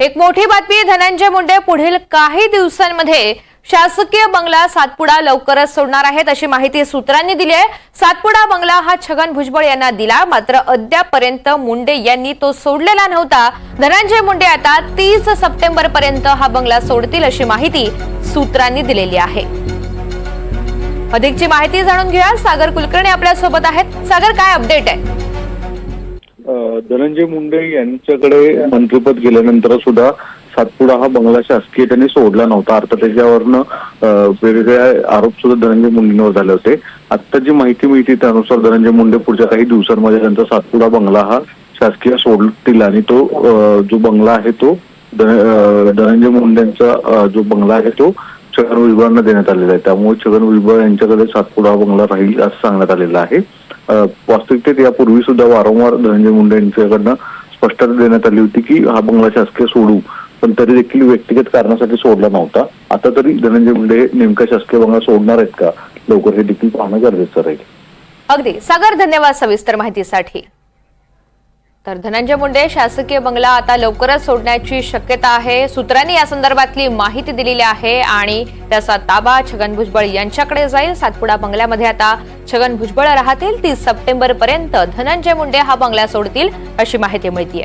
एक मोठी बातमी धनंजय मुंडे पुढील काही दिवसांमध्ये शासकीय बंगला सातपुडा लवकरच सोडणार आहेत अशी माहिती सूत्रांनी दिली आहे. सातपुडा बंगला हा छगन भुजबळ यांना दिला मात्र अद्यापर्यंत मुंडे यांनी तो सोडलेला नव्हता. धनंजय मुंडे आता तीस सप्टेंबर पर्यंत हा बंगला सोडतील अशी माहिती सूत्रांनी दिलेली आहे. अधिकची माहिती जाणून घेऊया. सागर कुलकर्णी आपल्यासोबत आहेत. सागर काय अपडेट आहे? धनंजय मुंडे यांच्याकडे मंत्रिपद गेल्यानंतर सुद्धा सातपुडा हा बंगला शासकीय त्यांनी सोडला नव्हता. अर्थात त्याच्यावरनं वेगवेगळ्या वेगवेगळे आरोप सुद्धा धनंजय मुंडेंवर झाले होते. आता जी माहिती मिळते त्यानुसार धनंजय मुंडे पुढच्या काही दिवसांमध्ये त्यांचा सातपुडा बंगला हा शासकीय सोडतील आणि तो जो बंगला आहे तो धनंजय मुंडेंचा जो बंगला आहे तो छगन भुजबळांना देण्यात आलेला आहे. त्यामुळे छगन भुजबळ यांच्याकडे सातपुडा हा बंगला राहील असं सांगण्यात आलेलं आहे. वास्तविकतेत यापूर्वी सुद्धा वारंवार धनंजय मुंडे यांच्याकडनं स्पष्टता देण्यात आली होती की हा बंगला शासकीय सोडू. पण तरी देखील व्यक्तिगत कारणासाठी सोडला नव्हता. आता तरी धनंजय मुंडे हे नेमका शासकीय बंगला सोडणार आहेत का? लवकर हे देखील पाहणं गरजेचं राहील. अगदी. सागर धन्यवाद सविस्तर माहितीसाठी. तर धनंजय मुंडे शासकीय बंगला आता लवकरच सोडण्याची शक्यता आहे. सूत्रांनी या संदर्भातली माहिती दिलेली आहे आणि त्याचा ताबा छगन भुजबळ यांच्याकडे जाईल. सातपुडा बंगल्यामध्ये आता छगन भुजबळ राहतील. तीस सप्टेंबर पर्यंत धनंजय मुंडे हा बंगला सोडतील अशी माहिती मिळतीये.